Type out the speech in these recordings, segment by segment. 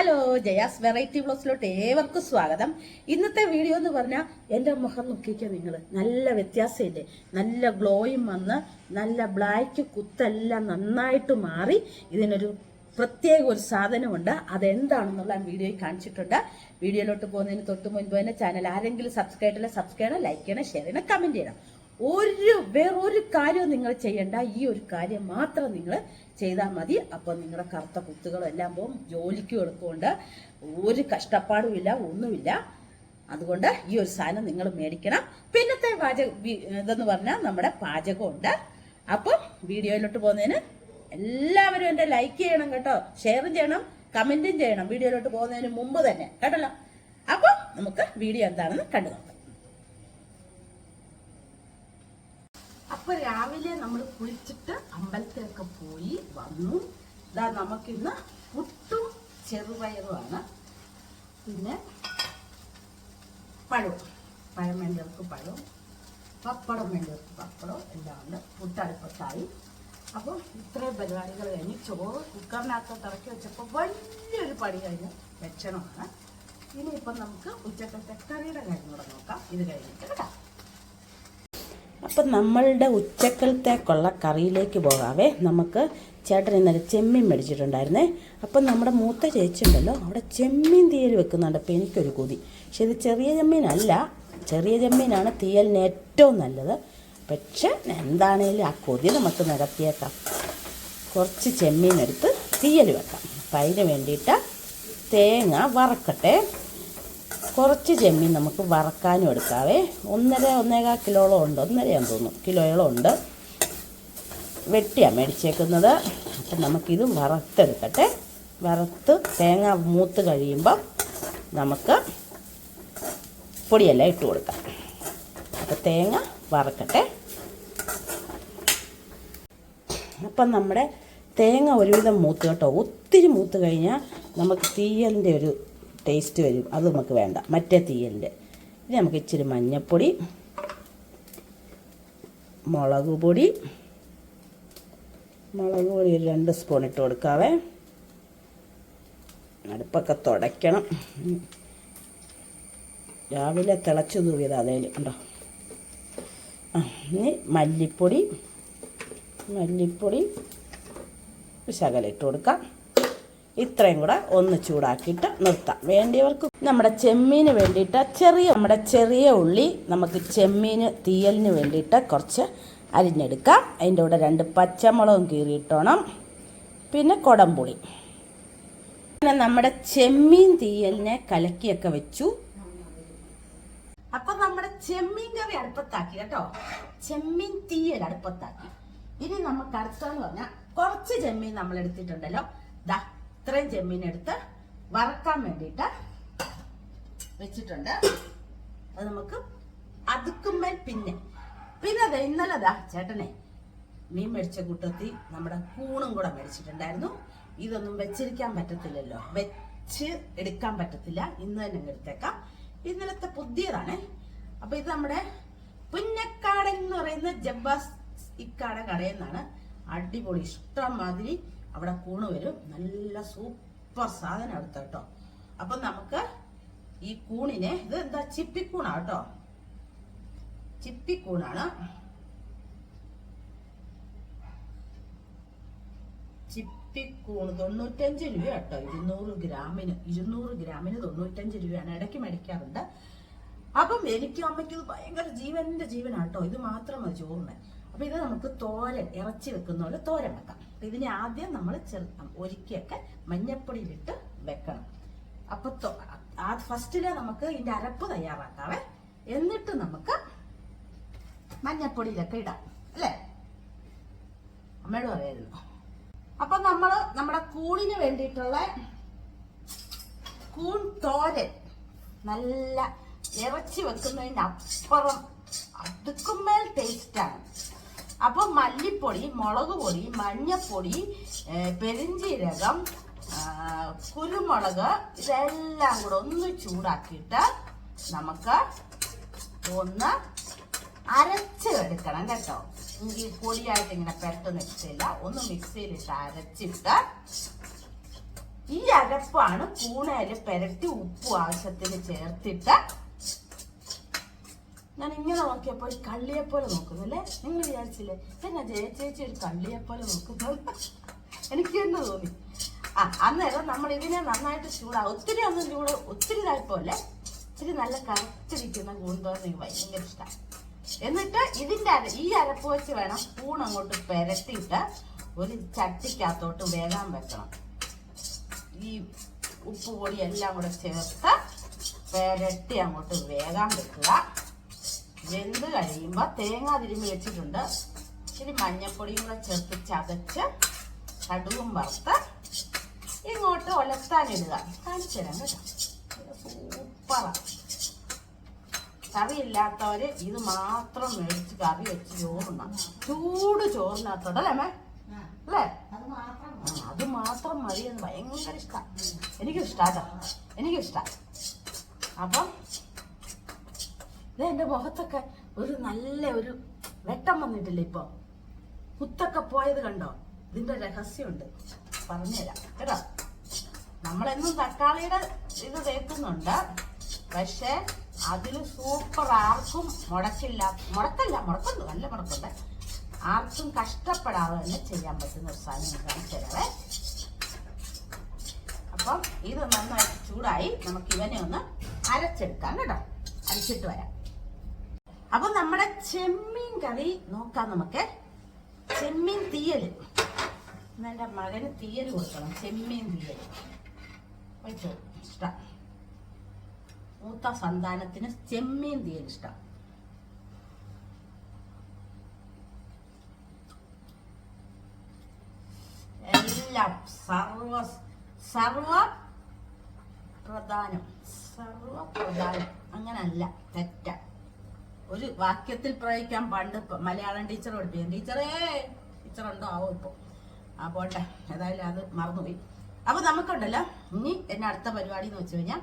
Hello Jaya's variety ബ്ലോസിലോട്ട് ഏവർക്കും സ്വാഗതം. ഇന്നത്തെ വീഡിയോ എന്ന് പറഞ്ഞാൽ എന്റെ മുഖം നോക്കിക്കുക നിങ്ങൾ നല്ല വ്യത്യാസമില്ലേ നല്ല ഗ്ലോയും വന്ന് നല്ല ബ്ലാക്ക് കുത്തെല്ലാം നന്നായിട്ട് മാറി ഇതിനൊരു പ്രത്യേക ഒരു സാധനമുണ്ട്. അതെന്താണെന്നുള്ള വീഡിയോയിൽ കാണിച്ചിട്ടുണ്ട്. വീഡിയോയിലോട്ട് പോകുന്നതിന് തൊട്ട് മുൻപ് തന്നെ ചാനൽ ആരെങ്കിലും സബ്സ്ക്രൈബ് ചെയ്യണം സബ്സ്ക്രൈബ് ചെയ്യണം ലൈക്ക് ചെയ്യണം ഷെയർ ചെയ്യണം കമന്റ് ചെയ്യണം. ഒരു വേറൊരു കാര്യവും നിങ്ങൾ ചെയ്യണ്ട. ഈ ഒരു കാര്യം മാത്രം നിങ്ങൾ ചെയ്താൽ മതി. അപ്പോൾ നിങ്ങളുടെ കറുത്ത കുത്തുകളും എല്ലാം പോകും. ജോലിക്കും എളുപ്പമുണ്ട് ഒരു കഷ്ടപ്പാടുമില്ല ഒന്നുമില്ല. അതുകൊണ്ട് ഈ ഒരു സാധനം നിങ്ങൾ മേടിക്കണം. പിന്നത്തെ പാചക ഇതെന്ന് പറഞ്ഞാൽ നമ്മുടെ പാചകമുണ്ട്. അപ്പം വീഡിയോയിലോട്ട് പോകുന്നതിന് എല്ലാവരും എന്റെ ലൈക്ക് ചെയ്യണം കേട്ടോ. ഷെയറും ചെയ്യണം കമന്റും ചെയ്യണം. വീഡിയോയിലോട്ട് പോകുന്നതിന് മുമ്പ് തന്നെ. കേട്ടല്ലോ? അപ്പം നമുക്ക് വീഡിയോ എന്താണെന്ന് കണ്ടു നോക്കാം അപ്പൊ രാവിലെ നമ്മൾ കുളിച്ചിട്ട് അമ്പലത്തിലൊക്കെ പോയി വന്നു. ഇതാ നമുക്കിന്ന് പുട്ടും ചെറുപയറുമാണ്. പിന്നെ പഴവും. പഴം വേണ്ടവർക്ക് പഴവും പപ്പടം വേണ്ടവർക്ക് പപ്പടവും എല്ലാം ഉണ്ട്. പുട്ടടുപ്പത്തായി അപ്പോൾ ഇത്രയും പരിപാടികൾ കഴിഞ്ഞ് ചോറ് കുക്കറിനകത്തോട്ട് ഇറക്കി വെച്ചപ്പോൾ വലിയൊരു പണി കഴിഞ്ഞ് വെച്ചണമാണ് ഇനിയിപ്പം നമുക്ക് ഉച്ചക്കത്തെ കറിയുടെ കാര്യം കൂടെ നോക്കാം. ഇത് കഴിഞ്ഞിട്ട് കേട്ടോ. അപ്പം നമ്മളുടെ ഉച്ചക്കലത്തേക്കുള്ള കറിയിലേക്ക് പോകാവേ. നമുക്ക് ചേട്ടൻ ഇന്നലെ ചെമ്മീൻ മേടിച്ചിട്ടുണ്ടായിരുന്നേ. അപ്പം നമ്മുടെ മൂത്ത ചേച്ചി ഉണ്ടല്ലോ അവിടെ ചെമ്മീൻ തീയൽ വെക്കുന്നുണ്ട്. അപ്പം എനിക്കൊരു കൊതി. പക്ഷെ ഇത് ചെറിയ ചെമ്മീനല്ല. ചെറിയ ചെമ്മീനാണ് തീയലിന് ഏറ്റവും നല്ലത്. പക്ഷേ എന്താണേലും ആ കൊതി നമുക്ക് നിരത്തിയേക്കാം. കുറച്ച് ചെമ്മീൻ എടുത്ത് തീയൽ വെക്കാം. അപ്പം അതിന് വേണ്ടിയിട്ട് തേങ്ങ വറക്കട്ടെ. കുറച്ച് ചെമ്മീൻ നമുക്ക് വറക്കാനും എടുക്കാവേ. ഒന്നര ഒന്നേകാൽ കിലോളം ഉണ്ട്. ഒന്നരയാന്ന് തോന്നുന്നു കിലോയോളം ഉണ്ട്. വെട്ടിയാണ് മേടിച്ചേക്കുന്നത്. അപ്പം നമുക്കിത് വറുത്തെടുക്കട്ടെ. വറുത്ത് തേങ്ങ മൂത്ത് കഴിയുമ്പം നമുക്ക് പൊടിയെല്ലാം ഇട്ട് കൊടുക്കാം. അപ്പോൾ തേങ്ങ വറക്കട്ടെ. അപ്പം നമ്മുടെ തേങ്ങ ഒരുവിധം മൂത്ത് കേട്ടോ. ഒത്തിരി മൂത്ത് കഴിഞ്ഞാൽ നമുക്ക് തീയലിന്റെ ഒരു ടേസ്റ്റ് വരും. അത് നമുക്ക് വേണ്ട. മറ്റേ തീയലിന്റെ. ഇനി നമുക്ക് ഇച്ചിരി മഞ്ഞൾപ്പൊടി മുളക് പൊടി മുളക് പൊടി ഒരു രണ്ട് സ്പൂൺ ഇട്ട് കൊടുക്കാവേ. അടുപ്പൊക്കെ തുടയ്ക്കണം. രാവിലെ തിളച്ച് തൂവിയത് അതേൽ. ഉണ്ടോ ഇനി മല്ലിപ്പൊടി മല്ലിപ്പൊടി ശകലിട്ട് കൊടുക്കാം. ഇത്രയും കൂടെ ഒന്ന് ചൂടാക്കിയിട്ട് നിർത്താം. വേണ്ടിയവർക്ക് നമ്മുടെ ചെമ്മീന് വേണ്ടിയിട്ട് ചെറിയ നമ്മുടെ ചെറിയ ഉള്ളി നമുക്ക് ചെമ്മീന് തീയലിന് വേണ്ടിയിട്ട് കുറച്ച് അരിഞ്ഞെടുക്കാം. അതിന്റെ കൂടെ രണ്ട് പച്ചമുളകും കീറിയിട്ടോണം. പിന്നെ കൊടംപുളി. പിന്നെ നമ്മുടെ ചെമ്മീൻ തീയലിനെ കലക്കിയൊക്കെ വെച്ചു. അപ്പൊ നമ്മുടെ ചെമ്മീൻ കറി അടുപ്പത്താക്കി കേട്ടോ. ചെമ്മീൻ തീയൽ അടുപ്പത്താക്കി. ഇനി നമുക്ക് അടുത്തെന്ന് പറഞ്ഞാൽ കുറച്ച് ചെമ്മീൻ നമ്മൾ എടുത്തിട്ടുണ്ടല്ലോ ദാ ഇത്രയും ചെമ്മീൻ എടുത്ത് വറക്കാൻ വേണ്ടിയിട്ട് വെച്ചിട്ടുണ്ട്. അത് നമുക്ക് അതുക്കുമ്പോൾ പിന്നെ. പിന്നെ അതെ ഇന്നലെ അതാ ചേട്ടനെ മീൻ മേടിച്ച കൂട്ടത്തിൽ നമ്മുടെ കൂണും കൂടെ മേടിച്ചിട്ടുണ്ടായിരുന്നു. ഇതൊന്നും വെച്ചിരിക്കാൻ പറ്റത്തില്ലല്ലോ. വെച്ച് എടുക്കാൻ പറ്റത്തില്ല. ഇന്ന് തന്നെ എടുത്തേക്കാം. ഇന്നലത്തെ പുതിയതാണ്. അപ്പൊ ഇത് നമ്മുടെ പുന്നക്കാടൻ എന്ന് പറയുന്ന ജബ്ബാസ് ഇക്കാട കടയിൽ നിന്നാണ്. അടിപൊളി ഇഷ്ടം മാതിരി അവിടെ കൂണ് വരും. നല്ല സൂപ്പർ സാധനം എടുത്ത കേട്ടോ. അപ്പൊ നമുക്ക് ഈ കൂണിനെ ഇത് എന്താ? ചിപ്പിക്കൂണാ കേട്ടോ. ചിപ്പിക്കൂണാണ്. ചിപ്പിക്കൂണ് തൊണ്ണൂറ്റഞ്ച് രൂപ കേട്ടോ. ഇരുന്നൂറ് ഗ്രാമിന് ഇരുന്നൂറ് ഗ്രാമിന് തൊണ്ണൂറ്റഞ്ച് രൂപയാണ്. ഇടയ്ക്ക് മേടിക്കാറുണ്ട്. അപ്പം എനിക്കും അമ്മയ്ക്കും ഇത് ഭയങ്കര ജീവന്റെ ജീവനാട്ടോ ഇത് മാത്രം മതി ചോറിന്. അപ്പൊ ഇത് നമുക്ക് തോരൻ ഇറച്ചി വെക്കുന്ന പോലെ തോരൻ വെക്കാം. അപ്പൊ ഇതിനെ ആദ്യം നമ്മൾ ചെറു ഒരുക്കിയൊക്കെ മഞ്ഞപ്പൊടിയിലിട്ട് വെക്കണം. അപ്പൊ തൊ- ആ ഫസ്റ്റിലെ നമുക്ക് ഇതിന്റെ അരപ്പ് തയ്യാറാക്കാവേ. എന്നിട്ട് നമുക്ക് മഞ്ഞപ്പൊടിയിലൊക്കെ ഇടാം അല്ലേ? അമ്മയോട് പറയായിരുന്നു. അപ്പൊ നമ്മൾ നമ്മുടെ കൂണിന് വേണ്ടിയിട്ടുള്ള കൂൺ തോരൻ നല്ല ഇറച്ചി വെക്കുന്നതിന് അപ്പുറം അടുക്കുമേൽ ടേസ്റ്റാണ് അപ്പൊ മല്ലിപ്പൊടി മുളക് പൊടി മഞ്ഞപ്പൊടി പെരിഞ്ചീരകം കുരുമുളക് ഇതെല്ലാം കൂടെ ഒന്ന് ചൂടാക്കിയിട്ട് നമുക്ക് ഒന്ന് അരച്ച് എടുക്കണം കേട്ടോ. എങ്കിൽ പൊടിയായിട്ട് ഇങ്ങനെ പെരട്ട് നിൽക്കില്ല ഒന്ന് മിക്സിയിലിട്ട് അരച്ചിട്ട് ഈ അരപ്പാണ് കൂണയിൽ പെരട്ടി ഉപ്പ് ആവശ്യത്തിന് ചേർത്തിട്ട് ഞാൻ ഇങ്ങനെ നോക്കിയപ്പോൾ ഒരു കള്ളിയെ പോലെ നോക്കുന്നു അല്ലേ നിങ്ങൾ വിചാരിച്ചില്ലേ എന്നാ ജയ ചേച്ചി ഒരു കള്ളിയെ പോലെ നോക്കുന്നത് എനിക്ക് തന്നെ തോന്നി? ആ അന്നേരം നമ്മൾ ഇതിനെ നന്നായിട്ട് ചൂടാ ഒത്തിരി ഒന്നും ചൂട് ഒത്തിരി ഇതായിപ്പോലെ ഇത്തിരി നല്ല കറച്ചിരിക്കുന്ന കൂന്തോന്ന് എനിക്ക് ഭയങ്കര ഇഷ്ടമാണ് എന്നിട്ട് ഇതിന്റെ അര ഈ അരപ്പ് വെച്ച് വേണം സ്പൂൺ അങ്ങോട്ട് പെരട്ടിയിട്ട് ഒരു ചട്ടിക്കകത്തോട്ട് വേകാൻ വെക്കണം. ഈ ഉപ്പ് പൊടി എല്ലാം കൂടെ ചേർത്ത് പെരട്ടി അങ്ങോട്ട് വേകാൻ വെക്കുക. വെന്ത് കഴിയുമ്പോൾ തേങ്ങ തിരുമ്മി വെച്ചിട്ടുണ്ട്. ഇച്ചിരി മഞ്ഞപ്പൊടിയും കൂടെ ചേർത്ത് ചതച്ച് കടുകും വറുത്ത് ഇങ്ങോട്ട് ഒലത്താനിടുക കാണിച്ചു തരാം കേട്ടോ. സൂപ്പറാണ് കറിയില്ലാത്തവര് ഇത് മാത്രം മേടിച്ച് കറി വെച്ച് ചോറുണ്ണാം. ചൂട് ചോറിനകത്തോട്ട് അല്ലേ അല്ലേ? അത് മാത്രം മതി എന്ന് ഭയങ്കര ഇഷ്ടമാണ് എനിക്കും ഇഷ്ടാട്ടോ എനിക്കും ഇഷ്ടം. അപ്പം എന്റെ മുഖത്തൊക്കെ ഒരു നല്ല ഒരു വെട്ടം വന്നിട്ടില്ല ഇപ്പൊ? കുത്തൊക്കെ പോയത് കണ്ടോ? ഇതിന്റെ രഹസ്യമുണ്ട്. പറഞ്ഞുതരാം. കേട്ടോ? നമ്മളെന്നും തക്കാളിയുടെ ഇത് തേക്കുന്നുണ്ട്. പക്ഷെ അതിൽ സൂപ്പർ ആർക്കും മുടക്കില്ല. മുടക്കല്ല മുടക്കുന്നു നല്ല മുടക്കുണ്ട് ആർക്കും കഷ്ടപ്പെടാതെ തന്നെ ചെയ്യാൻ പറ്റുന്ന ഒരു സാധനം കാണിച്ചേ അപ്പം ഇത് നന്നായിട്ട് ചൂടായി നമുക്ക് ഇവനെ ഒന്ന് അരച്ചെടുക്കാം കേട്ടോ. അരച്ചിട്ട് വരാം. അപ്പൊ നമ്മുടെ ചെമ്മീൻ കറി നോക്കാം നമുക്ക്. ചെമ്മീൻ തീയൽ എന്നെ മകന് തീയൽ കൊടുക്കണം. ചെമ്മീൻ തീയൽ ഇഷ്ടം. മൂത്ത സന്താനത്തിന് ചെമ്മീൻ തീയൽ ഇഷ്ടം. എല്ലാം സർവ സർവ പ്രധാനം. സർവ പ്രധാനം. അങ്ങനല്ല. തെറ്റ. ഒരു വാക്യത്തിൽ പ്രയോഗിക്കാൻ പണ്ട് മലയാളം ടീച്ചർ പഠിപ്പിക്കും ടീച്ചറേ ഉണ്ടോ ആവോ ഇപ്പൊ. ആ പോട്ടെ. ഏതായാലും അത് മറന്നുപോയി. അപ്പൊ നമുക്കുണ്ടല്ലോ. ഇനി എന്നെ അടുത്ത പരിപാടി എന്ന് വെച്ച് കഴിഞ്ഞാൽ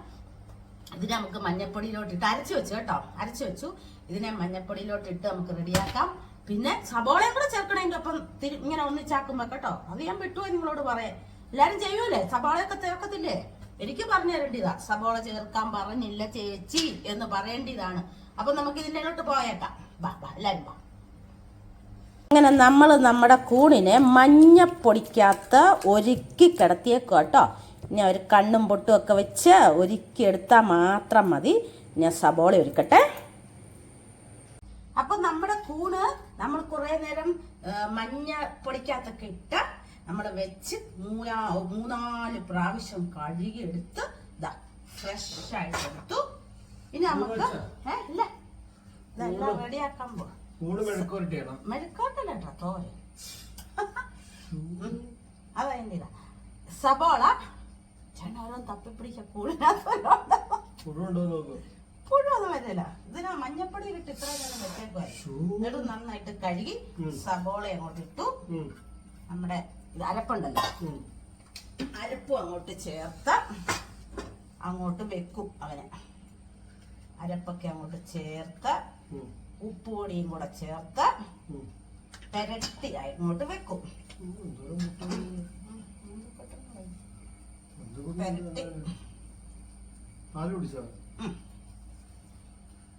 ഇതിനെ നമുക്ക് മഞ്ഞപ്പൊടിയിലോട്ട് ഇട്ട് അരച്ചു വെച്ചു കേട്ടോ. അരച്ചു വെച്ചു. ഇതിനെ മഞ്ഞപ്പൊടിയിലോട്ട് ഇട്ട് നമുക്ക് റെഡിയാക്കാം. പിന്നെ സബോളയും കൂടെ ചേർക്കണമെങ്കിൽ അപ്പം തിരി ഇങ്ങനെ ഒന്നിച്ചാക്കുമ്പോ കേട്ടോ. അത് ഞാൻ വിട്ടുപോയി നിങ്ങളോട് പറയാം എല്ലാരും ചെയ്യൂലേ സബോളയൊക്കെ ചേർക്കത്തില്ലേ? എനിക്ക് പറഞ്ഞു തരേണ്ടതാ സബോള ചേർക്കാൻ പറഞ്ഞില്ല ചേച്ചി എന്ന് പറയേണ്ടതാണ്. അപ്പൊ നമുക്ക് ഇതിന്റെ പോയേക്കാം. വാ വാ അങ്ങനെ നമ്മൾ നമ്മുടെ കൂണിനെ മഞ്ഞപ്പൊടിക്കകത്ത് ഒരുക്കി കിടത്തിയേക്കും കേട്ടോ ഇനി ഒരു കണ്ണും പൊട്ടും ഒക്കെ വെച്ച് ഒരുക്കി എടുത്താൽ മാത്രം മതി. ഞാൻ സബോള ഒരുക്കട്ടെ. അപ്പൊ നമ്മുടെ കൂണ് നമ്മൾ കുറേ നേരം മഞ്ഞ മഞ്ഞപ്പൊടിക്കകത്തൊക്കെ ഇട്ട് നമ്മൾ വെച്ച് മൂന്നാ മൂന്നാൽ പ്രാവശ്യം കഴുകി എടുത്ത് ഇതാ ഫ്രഷ് ആയിട്ട് എടുത്തു. ഇനി നമുക്ക് ഏ ഇല്ല. ഇതെല്ലാം റെഡിയാക്കാൻ പോകും മെഴുക്കോട്ടല്ല കേട്ടോ തോരൻ. ഇതാ സബോള. ചേട്ടൻ തപ്പിപ്പിടിച്ച കൂടിനകത്തോണ്ട് പുഴുണ്ടോ നോക്കൂ. പുഴുവൊന്നും വരില്ല. ഇതിനാ മഞ്ഞപ്പൊടി ഇട്ട് ഇത്ര നേരം വെച്ചേക്കുവായി എന്നിട്ട് നന്നായിട്ട് കഴുകി. സബോള അങ്ങോട്ട് ഇട്ടു. നമ്മുടെ ഇത് അരപ്പുണ്ടല്ലോ. അരപ്പും അങ്ങോട്ട് ചേർത്ത് അങ്ങോട്ട് വെക്കും അവനെ. അരപ്പൊക്കെ അങ്ങോട്ട് ചേർത്ത് ഉപ്പുപൊടിയും കൂടെ ചേർത്ത് പെരട്ടി അങ്ങോട്ട് വെക്കും. പെരട്ടി.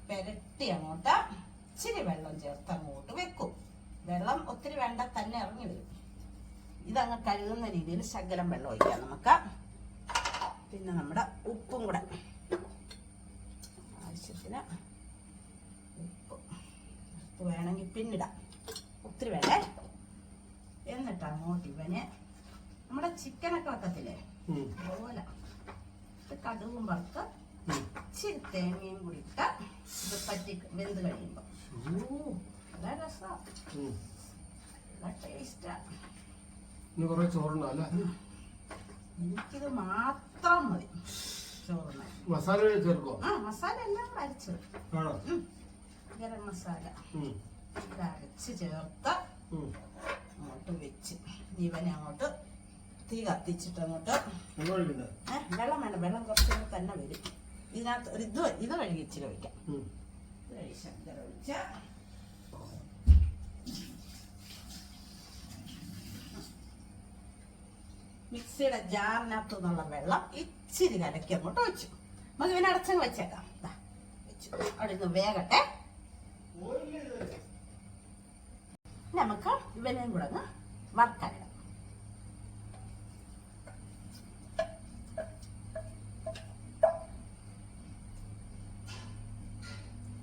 പെരട്ടി അങ്ങോട്ട് ഇച്ചിരി വെള്ളം ചേർത്ത് അങ്ങോട്ട് വെക്കും. വെള്ളം ഒത്തിരി വേണ്ട തന്നെ ഇറങ്ങി വരും. ഇതങ്ങ് കഴുകുന്ന രീതിയിൽ ശകലം വെള്ളം ഒഴിക്കാം നമുക്ക്. പിന്നെ നമ്മുടെ ഉപ്പും കൂടെ. ആവശ്യത്തിന് ഉപ്പ്. ഉപ്പ് വേണമെങ്കിൽ പിന്നിടാം. ഒത്തിരി വേണേ എന്നിട്ട് അങ്ങോട്ട് ഇവന് നമ്മുടെ ചിക്കനൊക്കെ വെക്കത്തില്ലേ? അതുപോലെ. ഇത് കടുകും വറുത്ത്. ഇച്ചിരി തേങ്ങയും കൂടി ഇട്ട് ഇത് പറ്റി വെന്ത് കഴിയുമ്പോ. നല്ല രസമാണ്. നല്ല എനിക്കിത് മാത്രം മതി. ചോറിന് മസാല ചേർക്കോ ആ മസാല എല്ലാം അരച്ചു. ആണോ? ഗരം മസാല. അരച്ച് ചേർത്ത് അങ്ങോട്ട് വെച്ച്. ഇവനെ അങ്ങോട്ട് തീ കത്തിച്ചിട്ട് അങ്ങോട്ട് വെള്ളം വേണ്ട. വെള്ളം കുറച്ചൊന്ന് തന്നെ വരും. ഇതിനകത്ത് ഒരു ഇത് ഇത് കഴുകി ഇച്ചിരി വയ്ക്കാം. ഇത് കഴുകി മിക്സിയുടെ ജാറിനകത്തു നിന്നുള്ള വെള്ളം ഇച്ചിരി കലക്കി അങ്ങോട്ട് ഒഴിച്ചു. നമുക്ക് ഇവനെ അടച്ചങ്ങ് വെച്ചേക്കാം. വെച്ചു. അവിടെ നിന്ന് വേഗട്ടെ നമുക്ക് ഇവനെയും കൂടെ അങ്ങ്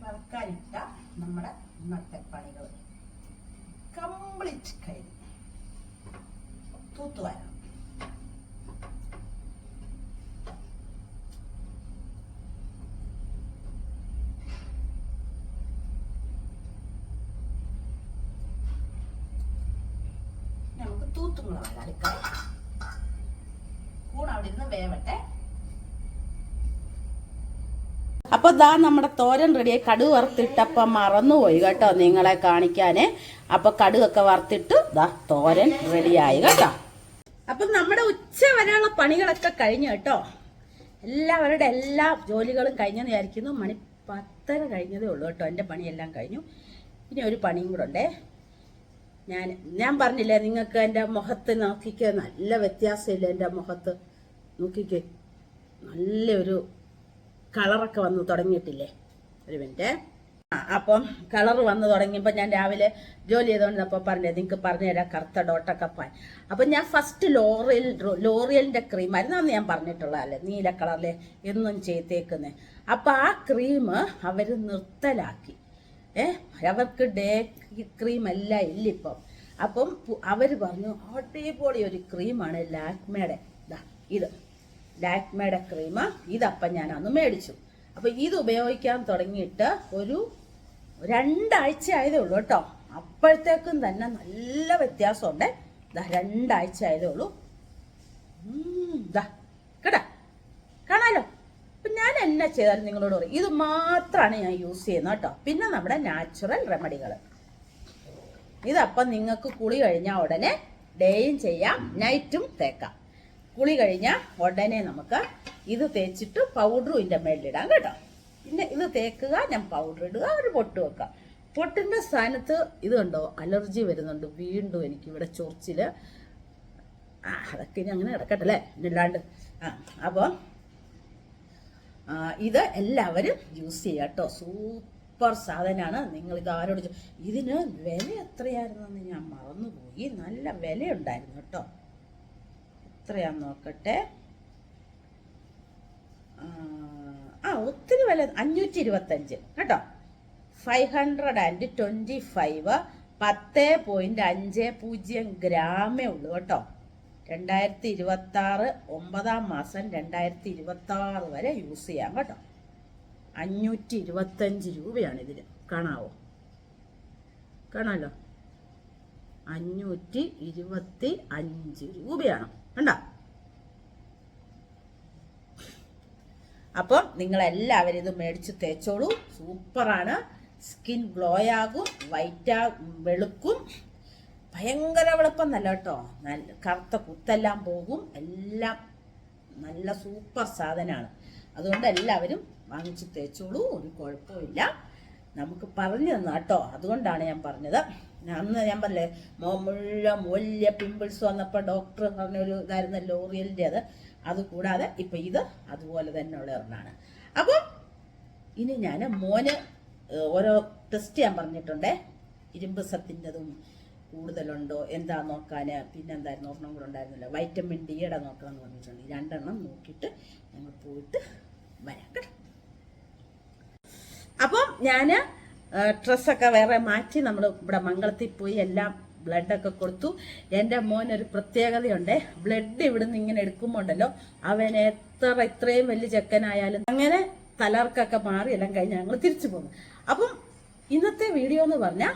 വറുക്കാനിടാം നമ്മുടെ ഇന്നത്തെ പണികൾ കംപ്ലീറ്റ് കഴിഞ്ഞു. തൂത്തുവാരണം നമുക്ക് തൂത്തും കൂടെ വേണം അടുക്കള കൂൺ അവിടെ ഇരുന്ന് വേവട്ടെ. അപ്പൊ ദാ നമ്മുടെ തോരൻ റെഡിയായി കടുക് വറുത്തിട്ടപ്പം മറന്നുപോയി കേട്ടോ നിങ്ങളെ കാണിക്കാന്. അപ്പൊ കടുകൊക്കെ വറുത്തിട്ട് ദാ തോരൻ റെഡിയായി കേട്ടോ. അപ്പൊ നമ്മുടെ ഉച്ച വരെയുള്ള പണികളൊക്കെ കഴിഞ്ഞു കേട്ടോ. എല്ലാവരുടെ എല്ലാ ജോലികളും കഴിഞ്ഞെന്ന് വിചാരിക്കുന്നു. മണി പത്തര കഴിഞ്ഞതേ ഉള്ളൂ കേട്ടോ. എന്റെ പണിയെല്ലാം കഴിഞ്ഞു. ഇനി ഒരു പണിയും കൂടെ ഉണ്ടേ. ഞാൻ ഞാൻ പറഞ്ഞില്ലേ നിങ്ങൾക്ക് എന്റെ മുഖത്ത് നോക്കിക്ക നല്ല വ്യത്യാസമില്ല എന്റെ മുഖത്ത്? നോക്കിക്ക് നല്ലൊരു കളറൊക്കെ വന്ന് തുടങ്ങിയിട്ടില്ലേ? ഒരു മിനിറ്റ്. അപ്പം കളർ വന്ന് തുടങ്ങിയപ്പോൾ ഞാൻ രാവിലെ ജോലി ചെയ്തുകൊണ്ടപ്പോൾ പറഞ്ഞത് നിങ്ങൾക്ക് പറഞ്ഞുതരാം കറുത്ത ഡോട്ടൊക്കെ പാൻ അപ്പം ഞാൻ ഫസ്റ്റ് ലോറിയൽ ലോറിയലിന്റെ ക്രീം ആയിരുന്നു ഞാൻ പറഞ്ഞിട്ടുള്ളതല്ലേ നീല കളറിലെ എന്നും ചെയ്തേക്കുന്നത് അപ്പം ആ ക്രീം അവർ നിർത്തലാക്കി. അവർക്ക് ഡേ ക്രീം അല്ല ഇല്ലിപ്പം. അപ്പം അവർ പറഞ്ഞു അടിപൊളി ഒരു ക്രീമാണ് ലാക്മേടെ. ഇതാ ഇത്. ലാക്മേടെ ക്രീം ഇതപ്പം ഞാൻ അന്ന് മേടിച്ചു. അപ്പൊ ഇത് ഉപയോഗിക്കാൻ തുടങ്ങിയിട്ട് ഒരു രണ്ടാഴ്ച ആയതേ ഉള്ളൂ കേട്ടോ. അപ്പോഴത്തേക്കും തന്നെ നല്ല വ്യത്യാസമുണ്ട്. ദാ രണ്ടാഴ്ച ആയതേ ഉള്ളൂ ദാ കേട്ടാ? കാണാലോ? എന്നാ ചെയ്താലും നിങ്ങളോട് പറയും. ഇത് മാത്രമാണ് ഞാൻ യൂസ് ചെയ്യുന്നത് കേട്ടോ. പിന്നെ നമ്മുടെ നാച്ചുറൽ റെമഡികൾ ഇതപ്പം നിങ്ങൾക്ക് കുളി കഴിഞ്ഞാൽ ഉടനെ ഡേയും ചെയ്യാം നൈറ്റും തേക്കാം. കുളി കഴിഞ്ഞാൽ ഉടനെ നമുക്ക് ഇത് തേച്ചിട്ട് പൗഡറും ഇതിന്റെ മേളിലിടാം കേട്ടോ. പിന്നെ ഇത് തേക്കുക ഞാൻ പൗഡർ ഇടുക ഒരു പൊട്ട് വെക്കുക പൊട്ടിന്റെ സ്ഥാനത്ത് ഇതുണ്ടോ അലർജി വരുന്നുണ്ട്. വീണ്ടും എനിക്ക് ഇവിടെ ചൊറിച്ചിൽ അതൊക്കെ ഇനി അങ്ങനെ കിടക്കട്ടെ അല്ലേ? ഇല്ലാണ്ട്. ആ അപ്പോൾ ഇത് എല്ലാവരും യൂസ് ചെയ്യുക കേട്ടോ. സൂപ്പർ സാധനമാണ് നിങ്ങൾ ഇത് ആരോട് ഇതിന് വില എത്രയായിരുന്നെന്ന് ഞാൻ മറന്നുപോയി. നല്ല വിലയുണ്ടായിരുന്നു കേട്ടോ. എത്രയാന്ന് നോക്കട്ടെ. ആ, ഒത്തിരി വില. അഞ്ഞൂറ്റി ഇരുപത്തഞ്ച് കേട്ടോ. Five hundred and twenty five പത്ത് പോയിന്റ് അഞ്ച് പൂജ്യം ഗ്രാമേ ഉള്ളൂ കേട്ടോ. രണ്ടായിരത്തി ഇരുപത്തി ആറ് ഒമ്പതാം മാസം രണ്ടായിരത്തി ഇരുപത്തി ആറ് വരെ യൂസ് ചെയ്യാം കേട്ടോ. അഞ്ഞൂറ്റി ഇരുപത്തഞ്ച് രൂപയാണ് ഇതിന് കാണാവോ? കാണാലോ? അഞ്ഞൂറ്റി ഇരുപത്തി അഞ്ച് രൂപയാണ്. കണ്ടോ? അപ്പം നിങ്ങൾ എല്ലാവരും ഇത് മേടിച്ച് തേച്ചോളൂ. സൂപ്പറാണ്. സ്കിൻ ഗ്ലോ ആകും വൈറ്റാ വെളുക്കും. ഭയങ്കര വെളുപ്പം നല്ല കേട്ടോ. നല്ല കറുത്ത കുത്തെല്ലാം പോകും. എല്ലാം നല്ല സൂപ്പർ സാധനമാണ്. അതുകൊണ്ട് എല്ലാവരും വാങ്ങിച്ച് തേച്ചോളൂ. ഒരു കുഴപ്പമില്ല നമുക്ക് പറഞ്ഞു തന്നു കേട്ടോ. അതുകൊണ്ടാണ് ഞാൻ പറഞ്ഞത്. അന്ന് ഞാൻ പറഞ്ഞില്ലേ മോ മുഴുവൻ വലിയ പിമ്പിൾസ് വന്നപ്പോൾ ഡോക്ടർ പറഞ്ഞൊരു ഇതായിരുന്ന ലോറിയലിന്റെ അത്. അതുകൂടാതെ ഇപ്പം ഇത് അതുപോലെ തന്നെ ഉള്ള ഒരെണ്ണമാണ് അപ്പോൾ ഇനി ഞാൻ മോന് ഓരോ ടെസ്റ്റ് ഞാൻ പറഞ്ഞിട്ടുണ്ടേ. ഇരുമ്പ് സത്തിന്റെതും കൂടുതലുണ്ടോ? എന്താ നോക്കാൻ പിന്നെ എന്തായിരുന്നു ഒരെണ്ണം കൂടെ ഉണ്ടായിരുന്നില്ല. വൈറ്റമിൻ ഡിയുടെ നോക്കണം എന്ന് പറഞ്ഞിട്ടുണ്ട്. രണ്ടെണ്ണം നോക്കിയിട്ട് ഞങ്ങൾ പോയിട്ട് വരാം കേട്ടോ. അപ്പം ഞാൻ ഡ്രസ്സൊക്കെ വേറെ മാറ്റി നമ്മൾ ഇവിടെ മംഗളത്തിൽ പോയി എല്ലാം ബ്ലഡൊക്കെ കൊടുത്തു. എന്റെ മോനൊരു പ്രത്യേകതയുണ്ട്. ബ്ലഡ് ഇവിടുന്ന് ഇങ്ങനെ എടുക്കുമ്പോണ്ടല്ലോ അവൻ എത്ര ഇത്രയും വലിയ ചെക്കനായാലും അങ്ങനെ തലർക്കൊക്കെ മാറി എല്ലാം കഴിഞ്ഞ് ഞങ്ങൾ തിരിച്ചു പോകുന്നു അപ്പം ഇന്നത്തെ വീഡിയോ എന്ന് പറഞ്ഞാൽ